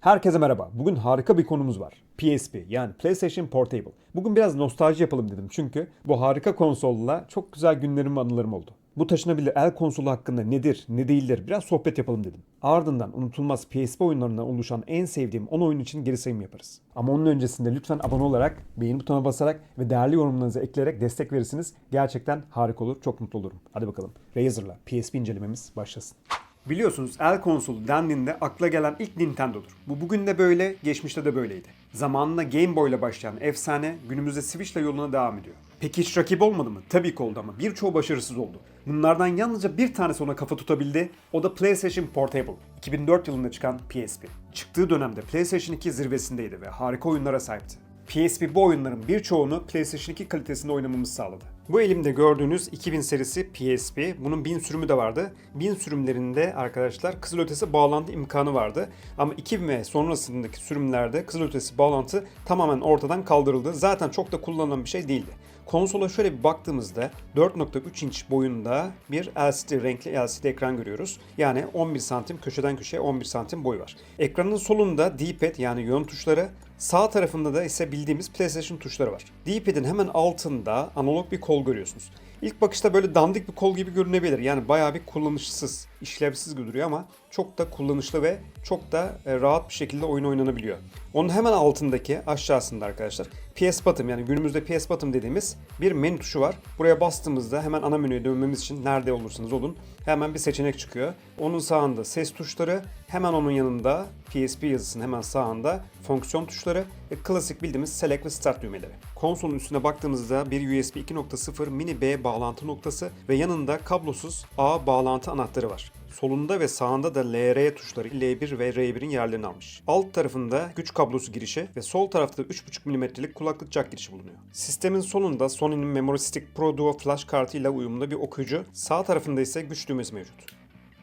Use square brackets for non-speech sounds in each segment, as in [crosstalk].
Herkese merhaba. Bugün harika bir konumuz var. PSP yani PlayStation Portable. Bugün biraz nostalji yapalım dedim çünkü bu harika konsolla çok güzel günlerim ve anılarım oldu. Bu taşınabilir el konsolu hakkında nedir, ne değildir biraz sohbet yapalım dedim. Ardından unutulmaz PSP oyunlarından oluşan en sevdiğim 10 oyun için geri sayım yaparız. Ama onun öncesinde lütfen abone olarak, beğeni butonuna basarak ve değerli yorumlarınızı ekleyerek destek verirsiniz. Gerçekten harika olur, çok mutlu olurum. Hadi bakalım. Razer'la PSP incelememiz başlasın. Biliyorsunuz el konsolu dendiğinde akla gelen ilk Nintendo'dur. Bu bugün de böyle, geçmişte de böyleydi. Zamanında Game Boy ile başlayan efsane günümüzde Switch ile yoluna devam ediyor. Peki hiç rakip olmadı mı? Tabii ki oldu ama birçoğu başarısız oldu. Bunlardan yalnızca bir tanesi ona kafa tutabildi. O da PlayStation Portable. 2004 yılında çıkan PSP. Çıktığı dönemde PlayStation 2 zirvesindeydi ve harika oyunlara sahipti. PSP bu oyunların birçoğunu PlayStation 2 kalitesinde oynamamızı sağladı. Bu elimde gördüğünüz 2000 serisi PSP. Bunun 1000 sürümü de vardı. 1000 sürümlerinde arkadaşlar kızılötesi bağlantı imkanı vardı. Ama 2000 ve sonrasındaki sürümlerde kızılötesi bağlantı tamamen ortadan kaldırıldı. Zaten çok da kullanılan bir şey değildi. Konsola şöyle bir baktığımızda 4.3 inç boyunda bir LCD renkli LCD ekran görüyoruz. Yani 11 santim köşeden köşeye 11 santim boy var. Ekranın solunda D-pad yani yön tuşları, sağ tarafında da ise bildiğimiz PlayStation tuşları var. D-pad'in hemen altında analog bir kol görüyorsunuz. İlk bakışta böyle dandik bir kol gibi görünebilir. Yani bayağı bir kullanışsız, işlevsiz duruyor ama çok da kullanışlı ve çok da e, rahat bir şekilde oyun oynanabiliyor. Onun hemen altındaki aşağısında arkadaşlar PS Button yani günümüzde PS Button dediğimiz bir menü tuşu var. Buraya bastığımızda hemen ana menüye dönmemiz için nerede olursanız olun hemen bir seçenek çıkıyor. Onun sağında ses tuşları, hemen onun yanında PSP yazısının hemen sağında fonksiyon tuşları ve klasik bildiğimiz Select ve Start düğmeleri. Konsolun üstüne baktığımızda bir USB 2.0 mini B bağlantı noktası ve yanında kablosuz A bağlantı anahtarı var. Solunda ve sağında da LR tuşları L1 ve R1'in yerlerini almış. Alt tarafında güç kablosu girişi ve sol tarafta 3.5 mm'lik kulaklık jack girişi bulunuyor. Sistemin sonunda Sony'nin Memory Stick Pro Duo flash kartıyla uyumlu bir okuyucu, sağ tarafında ise güç düğmesi mevcut.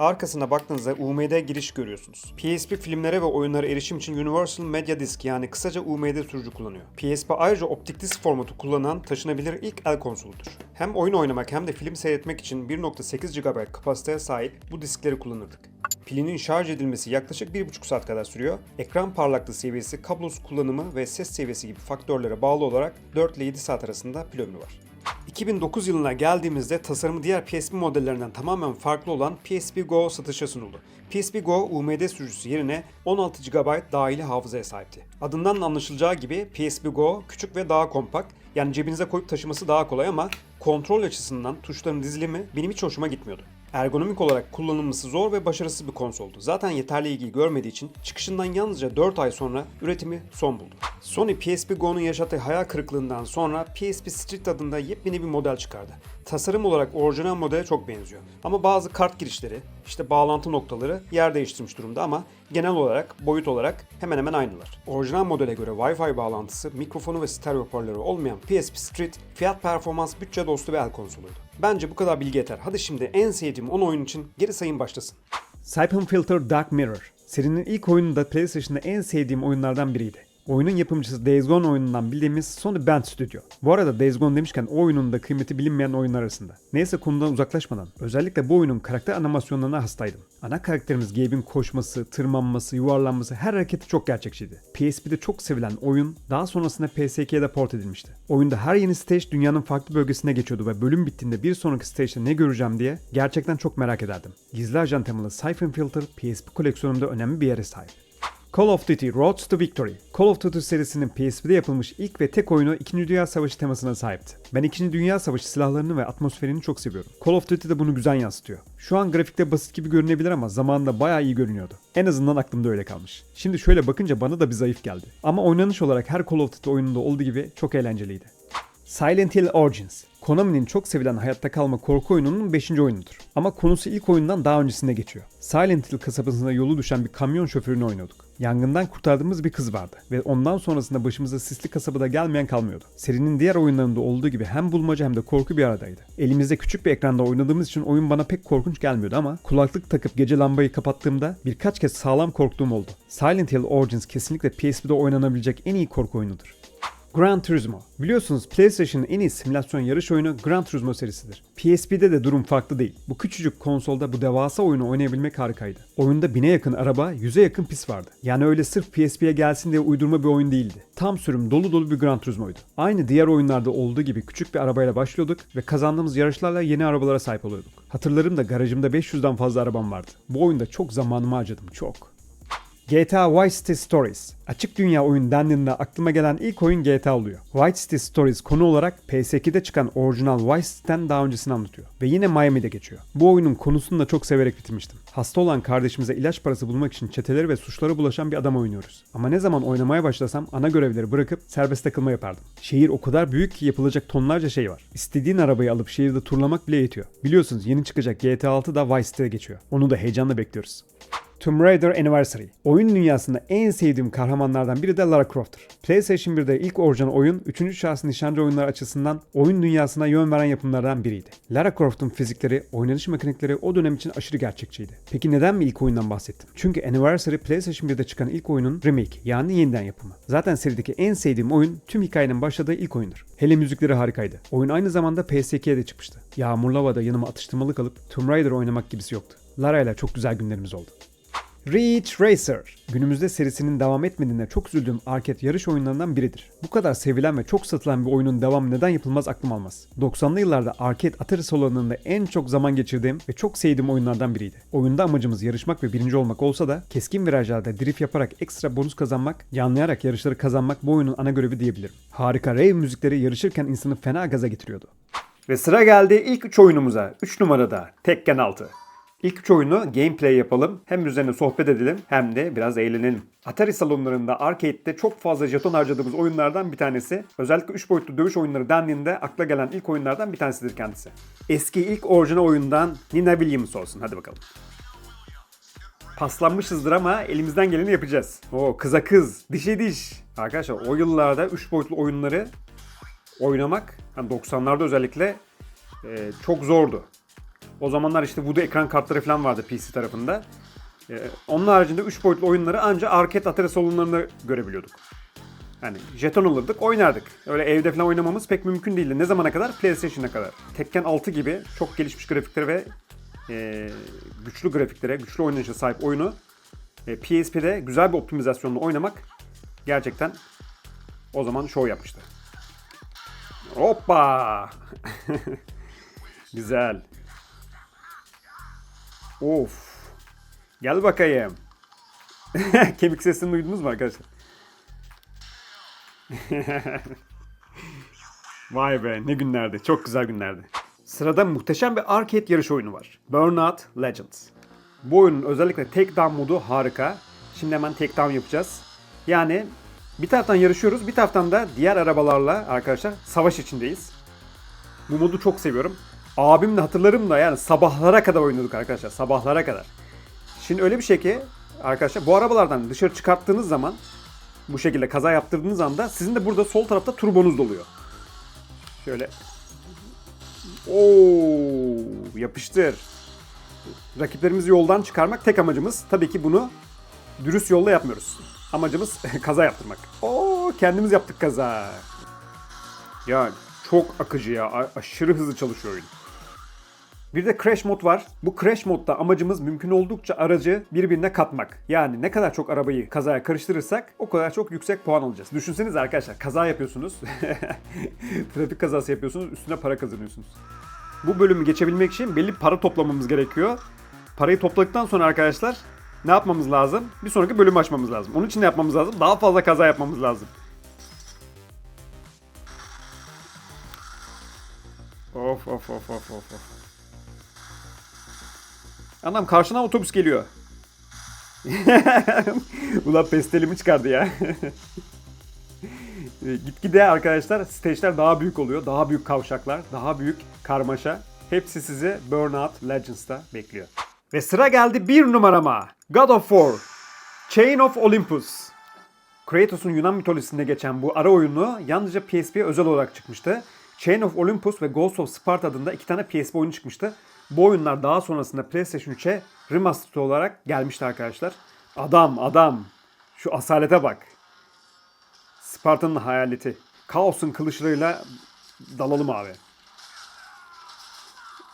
Arkasına baktığınızda UMD giriş görüyorsunuz. PSP filmlere ve oyunlara erişim için Universal Media Disk yani kısaca UMD sürücü kullanıyor. PSP ayrıca optik disk formatı kullanan taşınabilir ilk el konsoludur. Hem oyun oynamak hem de film seyretmek için 1.8 GB kapasiteye sahip bu diskleri kullanırdık. Pilinin şarj edilmesi yaklaşık 1,5 saat kadar sürüyor. Ekran parlaklığı seviyesi, kablosuz kullanımı ve ses seviyesi gibi faktörlere bağlı olarak 4 ile 7 saat arasında pil ömrü var. 2009 yılına geldiğimizde tasarımı diğer PSP modellerinden tamamen farklı olan PSP Go satışa sunuldu. PSP Go UMD sürücüsü yerine 16 GB dahili hafızaya sahipti. Adından da anlaşılacağı gibi PSP Go küçük ve daha kompakt. Yani cebinize koyup taşıması daha kolay ama kontrol açısından tuşların dizilimi benim hiç hoşuma gitmiyordu. Ergonomik olarak kullanılması zor ve başarısız bir konsoldu. Zaten yeterli ilgi görmediği için çıkışından yalnızca 4 ay sonra üretimi son buldu. Sony PSP Go'nun yaşattığı hayal kırıklığından sonra PSP Street adında yepyeni bir model çıkardı. Tasarım olarak orijinal modele çok benziyor. Ama bazı kart girişleri, işte bağlantı noktaları yer değiştirmiş durumda ama genel olarak, boyut olarak hemen hemen aynılar. Orijinal modele göre Wi-Fi bağlantısı, mikrofonu ve stereo hoparlörü olmayan PSP Street fiyat performans bütçe dostu bir el konsoluydu. Bence bu kadar bilgi yeter. Hadi şimdi en sevdiğim 10 oyun için geri sayım başlasın. Siphon Filter Dark Mirror. Serinin ilk oyunu da PlayStation'da en sevdiğim oyunlardan biriydi. Oyunun yapımcısı Days Gone oyunundan bildiğimiz Sony Band Studio. Bu arada Days Gone demişken o oyunun da kıymeti bilinmeyen oyunlar arasında. Neyse konudan uzaklaşmadan özellikle bu oyunun karakter animasyonlarına hastaydım. Ana karakterimiz Gabe'in koşması, tırmanması, yuvarlanması her hareketi çok gerçekçiydi. PSP'de çok sevilen oyun daha sonrasında PS2'ye de port edilmişti. Oyunda her yeni stage dünyanın farklı bölgesine geçiyordu ve bölüm bittiğinde bir sonraki stage'de ne göreceğim diye gerçekten çok merak ederdim. Gizli ajan temalı Siphon Filter PSP koleksiyonumda önemli bir yere sahip. Call of Duty Road to Victory. Call of Duty serisinin PSP'de yapılmış ilk ve tek oyunu 2. Dünya Savaşı temasına sahipti. Ben 2. Dünya Savaşı silahlarını ve atmosferini çok seviyorum. Call of Duty de bunu güzel yansıtıyor. Şu an grafikte basit gibi görünebilir ama zamanında bayağı iyi görünüyordu. En azından aklımda öyle kalmış. Şimdi şöyle bakınca bana da bir zayıf geldi. Ama oynanış olarak her Call of Duty oyununda olduğu gibi çok eğlenceliydi. Silent Hill Origins. Konami'nin çok sevilen hayatta kalma korku oyununun 5. oyunudur. Ama konusu ilk oyundan daha öncesinde geçiyor. Silent Hill kasabasında yolu düşen bir kamyon şoförünü oynuyorduk. Yangından kurtardığımız bir kız vardı ve ondan sonrasında başımıza sisli kasabada gelmeyen kalmıyordu. Serinin diğer oyunlarında olduğu gibi hem bulmaca hem de korku bir aradaydı. Elimizde küçük bir ekranda oynadığımız için oyun bana pek korkunç gelmiyordu ama kulaklık takıp gece lambayı kapattığımda birkaç kez sağlam korktuğum oldu. Silent Hill Origins kesinlikle PSP'de oynanabilecek en iyi korku oyunudur. Gran Turismo. Biliyorsunuz PlayStation'ın en iyi simülasyon yarış oyunu Gran Turismo serisidir. PSP'de de durum farklı değil. Bu küçücük konsolda bu devasa oyunu oynayabilmek harikaydı. Oyunda bine yakın araba, yüze yakın pist vardı. Yani öyle sırf PSP'ye gelsin diye uydurma bir oyun değildi. Tam sürüm dolu dolu bir Gran Turismo'ydu. Aynı diğer oyunlarda olduğu gibi küçük bir arabayla başlıyorduk ve kazandığımız yarışlarla yeni arabalara sahip oluyorduk. Hatırlarım da garajımda 500'den fazla arabam vardı. Bu oyunda çok zamanımı harcadım, çok. GTA Vice City Stories. Açık dünya oyun dendiğinde aklıma gelen ilk oyun GTA oluyor. Vice City Stories konu olarak PS2'de çıkan orijinal Vice City'den daha öncesini anlatıyor. Ve yine Miami'de geçiyor. Bu oyunun konusunu da çok severek bitirmiştim. Hasta olan kardeşimize ilaç parası bulmak için çeteleri ve suçlara bulaşan bir adam oynuyoruz. Ama ne zaman oynamaya başlasam ana görevleri bırakıp serbest takılma yapardım. Şehir o kadar büyük ki yapılacak tonlarca şey var. İstediğin arabayı alıp şehirde turlamak bile yetiyor. Biliyorsunuz yeni çıkacak GTA 6 da Vice City'de geçiyor. Onu da heyecanla bekliyoruz. Tomb Raider Anniversary. Oyun dünyasında en sevdiğim kahramanlardan biri de Lara Croft'tur. PlayStation 1'de ilk orijinal oyun 3. şahıs nişancı oyunları açısından oyun dünyasına yön veren yapımlardan biriydi. Lara Croft'un fizikleri, oynanış mekanikleri o dönem için aşırı gerçekçiydi. Peki neden mi ilk oyundan bahsettim? Çünkü Anniversary PlayStation 1'de çıkan ilk oyunun remake yani yeniden yapımı. Zaten serideki en sevdiğim oyun tüm hikayenin başladığı ilk oyundur. Hele müzikleri harikaydı. Oyun aynı zamanda PS2'ye de çıkmıştı. Yağmurlu havada yanıma atıştırmalık alıp Tomb Raider oynamak gibisi yoktu. Lara ile çok güzel günlerimiz oldu. Ridge Racer. Günümüzde serisinin devam etmediğine çok üzüldüğüm arcade yarış oyunlarından biridir. Bu kadar sevilen ve çok satılan bir oyunun devamı neden yapılmaz aklım almaz. 90'lı yıllarda arcade Atari salonlarında en çok zaman geçirdiğim ve çok sevdiğim oyunlardan biriydi. Oyunda amacımız yarışmak ve birinci olmak olsa da keskin virajlarda drift yaparak ekstra bonus kazanmak, yanlayarak yarışları kazanmak bu oyunun ana görevi diyebilirim. Harika rave müzikleri yarışırken insanı fena gaza getiriyordu. Ve sıra geldi ilk 3 oyunumuza. 3 numarada Tekken 6. İlk üç oyunu gameplay yapalım. Hem üzerine sohbet edelim hem de biraz eğlenelim. Atari salonlarında, arcade'de çok fazla jeton harcadığımız oyunlardan bir tanesi. Özellikle 3 boyutlu dövüş oyunları dendiğinde akla gelen ilk oyunlardan bir tanesidir kendisi. Eski ilk orijinal oyundan Nina Williams olsun. Hadi bakalım. Paslanmışızdır ama elimizden geleni yapacağız. O kıza kız, dişe diş. Arkadaşlar o yıllarda 3 boyutlu oyunları oynamak, yani 90'larda özellikle e, çok zordu. O zamanlar işte Voodoo ekran kartları falan vardı PC tarafında. Ee, onun haricinde 3 boyutlu oyunları ancak arcade Atari salonlarında görebiliyorduk. Yani jeton alırdık, oynardık. Öyle evde falan oynamamız pek mümkün değildi. Ne zamana kadar? PlayStation'a kadar. Tekken 6 gibi çok gelişmiş grafikleri ve e, güçlü grafiklere, güçlü oynanışa sahip oyunu e, PSP'de güzel bir optimizasyonla oynamak gerçekten o zaman show yapmıştı. Hoppa! [laughs] Güzel. Of. Gel bakayım. [laughs] Kemik sesini duydunuz mu arkadaşlar? [laughs] Vay be ne günlerdi. Çok güzel günlerdi. Sırada muhteşem bir arcade yarış oyunu var. Burnout Legends. Bu oyunun özellikle takedown modu harika. Şimdi hemen takedown yapacağız. Yani bir taraftan yarışıyoruz, bir taraftan da diğer arabalarla arkadaşlar savaş içindeyiz. Bu modu çok seviyorum. Abimle hatırlarım da yani sabahlara kadar oynadık arkadaşlar. Sabahlara kadar. Şimdi öyle bir şey ki arkadaşlar bu arabalardan dışarı çıkarttığınız zaman bu şekilde kaza yaptırdığınız anda sizin de burada sol tarafta turbonuz doluyor. Şöyle. Oo, yapıştır. Rakiplerimizi yoldan çıkarmak tek amacımız. Tabii ki bunu dürüst yolla yapmıyoruz. Amacımız [laughs] kaza yaptırmak. Oo, kendimiz yaptık kaza. Ya çok akıcı ya. A- aşırı hızlı çalışıyor oyun. Bir de crash mod var. Bu crash modda amacımız mümkün oldukça aracı birbirine katmak. Yani ne kadar çok arabayı kazaya karıştırırsak o kadar çok yüksek puan alacağız. Düşünseniz arkadaşlar kaza yapıyorsunuz. [laughs] Trafik kazası yapıyorsunuz üstüne para kazanıyorsunuz. Bu bölümü geçebilmek için belli para toplamamız gerekiyor. Parayı topladıktan sonra arkadaşlar ne yapmamız lazım? Bir sonraki bölümü açmamız lazım. Onun için ne yapmamız lazım? Daha fazla kaza yapmamız lazım. Of of of of of of. Anam karşına otobüs geliyor. [laughs] Ulan pestelimi çıkardı ya. [laughs] Gitgide arkadaşlar stage'ler daha büyük oluyor. Daha büyük kavşaklar, daha büyük karmaşa. Hepsi sizi Burnout Legends'ta bekliyor. Ve sıra geldi bir numarama. God of War. Chain of Olympus. Kratos'un Yunan mitolojisinde geçen bu ara oyunu yalnızca PSP'ye özel olarak çıkmıştı. Chain of Olympus ve Ghost of Sparta adında iki tane PSP oyunu çıkmıştı. Bu oyunlar daha sonrasında PlayStation 3'e remastered olarak gelmişti arkadaşlar. Adam adam. Şu asalete bak. Sparta'nın hayaleti. Kaos'un kılıçlarıyla dalalım abi.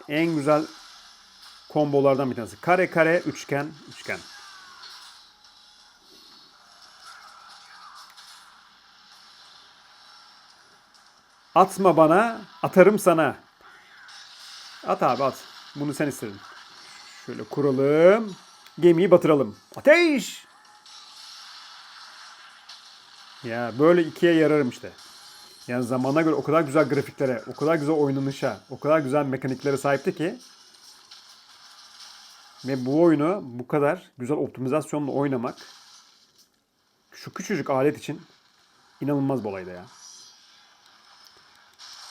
En güzel kombolardan bir tanesi. Kare kare, üçgen, üçgen. Atma bana, atarım sana. At abi at. Bunu sen istedin. Şöyle kuralım. Gemiyi batıralım. Ateş! Ya böyle ikiye yararım işte. Yani zamana göre o kadar güzel grafiklere, o kadar güzel oynanışa, o kadar güzel mekaniklere sahipti ki ve bu oyunu bu kadar güzel optimizasyonla oynamak şu küçücük alet için inanılmaz bir olaydı ya.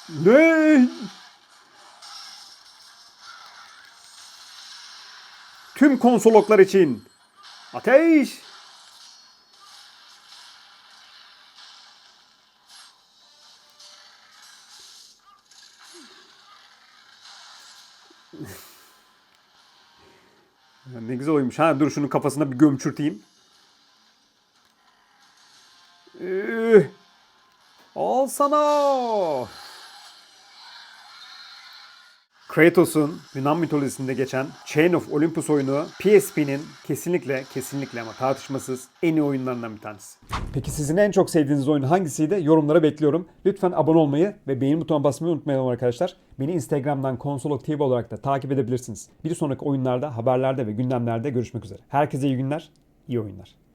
Ne? Tüm konsoloklar için ateş! Ne güzel oymuş. Ha dur şunun kafasına bir gömçürteyim. Üh! Al sana. Kratos'un Yunan mitolojisinde geçen Chain of Olympus oyunu PSP'nin kesinlikle kesinlikle ama tartışmasız en iyi oyunlarından bir tanesi. Peki sizin en çok sevdiğiniz oyun hangisiydi? Yorumlara bekliyorum. Lütfen abone olmayı ve beğeni butonuna basmayı unutmayalım arkadaşlar. Beni Instagram'dan Konsolok TV olarak da takip edebilirsiniz. Bir sonraki oyunlarda, haberlerde ve gündemlerde görüşmek üzere. Herkese iyi günler, iyi oyunlar.